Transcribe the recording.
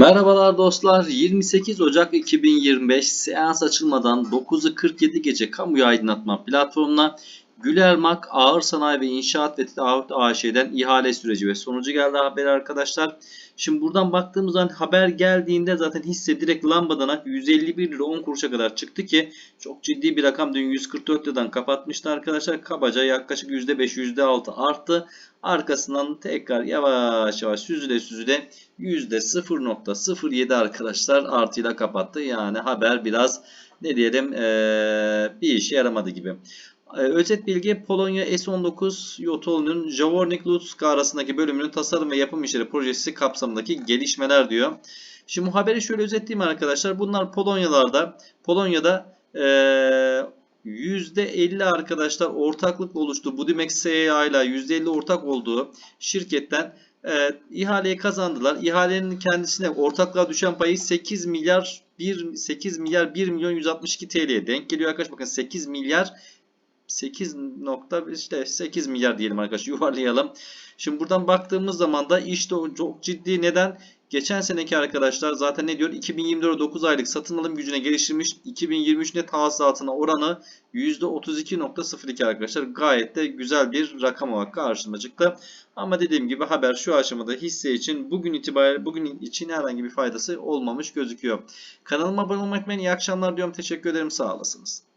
Merhabalar dostlar. 28 Ocak 2025 seans açılmadan 9'u 47 gece kamuya aydınlatma platformuna Gülermak Ağır Sanayi ve İnşaat ve Taahhüt AŞ'den ihale süreci ve sonucu geldi haber arkadaşlar. Şimdi buradan baktığımız zaman haber geldiğinde zaten hisse direkt lambadan 151 lira 10 kuruşa kadar çıktı ki çok ciddi bir rakam dün 144 liradan kapatmıştı arkadaşlar. Kabaca yaklaşık %5 %6 arttı. Arkasından tekrar yavaş yavaş süzüle süzüle %0.07 arkadaşlar artıyla kapattı. Yani haber biraz ne diyelim ee, bir işe yaramadı gibi. Ee, Özet bilgi Polonya S-19 Yotol'un Jawornik Lutsk arasındaki bölümünün tasarım ve yapım işleri projesi kapsamındaki gelişmeler diyor. Şimdi haberi şöyle özetleyeyim arkadaşlar. Bunlar Polonyalarda Polonya'da ee, %50 arkadaşlar ortaklık oluştu. Budimex SEA ile %50 ortak olduğu şirketten e, ihaleyi kazandılar. İhalenin kendisine ortaklığa düşen payı 8 milyar 1 8 milyar 1 milyon 162 TL'ye denk geliyor arkadaşlar. Bakın 8 milyar 8 nokta işte 8 milyar diyelim arkadaşlar yuvarlayalım. Şimdi buradan baktığımız zaman da işte çok ciddi neden? Geçen seneki arkadaşlar zaten ne diyor? 2024 9 aylık satın alım gücüne geliştirmiş 2023 net hasılatına oranı %32.02 arkadaşlar. Gayet de güzel bir rakam olarak karşıma çıktı. Ama dediğim gibi haber şu aşamada hisse için bugün itibariyle bugün için herhangi bir faydası olmamış gözüküyor. Kanalıma abone olmak için iyi akşamlar diyorum. Teşekkür ederim. Sağ olasınız.